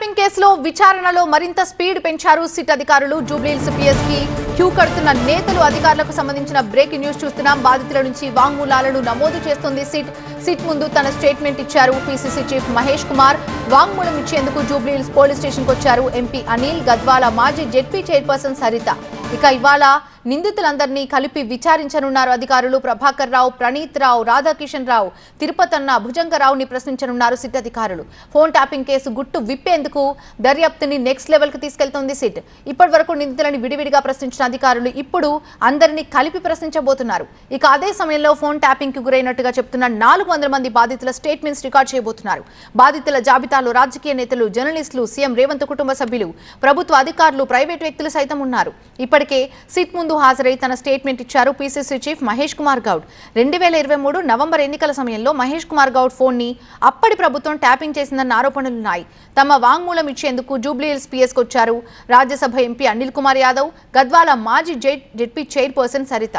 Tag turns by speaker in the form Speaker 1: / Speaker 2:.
Speaker 1: Kidnapping కేసులో విచారణలో మరింత స్పీడ్ పెంచారు సిట్ అధికారులు. జూబ్లీహిల్స్ పిఎస్కి క్యూ కడుతున్న నేతలు అధికారులకు సంబంధించిన బ్రేకింగ్ న్యూస్ చూస్తున్నాం. బాధితుల నుంచి వాంగ్మూలాలను నమోదు చేస్తుంది సిట్. సిట్ ముందు తన స్టేట్మెంట్ ఇచ్చారు పిసిసి చీఫ్ మహేష్ కుమార్. వాంగ్మూలం ఇచ్చేందుకు జూబ్లీహిల్స్ పోలీస్ స్టేషన్కు వచ్చారు ఎంపీ అనిల్ గద్వాల. మాజీ జెడ్పీ చైర్పర్సన్ సరిత. ఇక ఇవాళ నిందితులందరినీ కలిపి విచారించనున్నారు అధికారులు ప్రభాకర్ రావు ప్రణీత్ రావు రాధాకిషన్ రావు తిరుపతన్న భుజంగరావుని ప్రశ్నించనున్నారు సిట్ అధికారులు. ఫోన్ ట్యాపింగ్ కేసు గుట్టు విప్పేందుకు దర్యాప్తుని నెక్స్ట్ లెవెల్కి తీసుకెళ్తోంది సిట్. ఇప్పటి వరకు నిందితులని విడివిడిగా ప్రశ్నించిన అధికారులు ఇప్పుడు అందరినీ కలిపి ప్రశ్నించబోతున్నారు. ఇక అదే సమయంలో ఫోన్ ట్యాపింగ్కి గురైనట్టుగా చెప్తున్న నాలుగు వందల మంది బాధితుల స్టేట్మెంట్స్ రికార్డ్ చేయబోతున్నారు. బాధితుల జాబితాలో రాజకీయ నేతలు జర్నలిస్టులు సీఎం రేవంత్ కుటుంబ సభ్యులు ప్రభుత్వ అధికారులు ప్రైవేట్ వ్యక్తులు సైతం ఉన్నారు. ఇప్పటికే సిట్ ముందు హాజరై తన స్టేట్మెంట్ ఇచ్చారు పీసీసీ చీఫ్ మహేష్ కుమార్ గౌడ్. రెండు వేల ఇరవై మూడు నవంబర్ ఎన్నికల సమయంలో మహేష్ కుమార్ గౌడ్ ఫోన్ని అప్పటి ప్రభుత్వం ట్యాపింగ్ చేసిందన్న ఆరోపణలున్నాయి తమ వాంగ్మూలం ఇచ్చేందుకు జూబ్లీహిల్స్ పిఎస్కి వచ్చారు. రాజ్యసభ ఎంపీ అనిల్ కుమార్ యాదవ్ గద్వాల మాజీ జెడ్ జెడ్పీ చైర్పర్సన్ సరిత.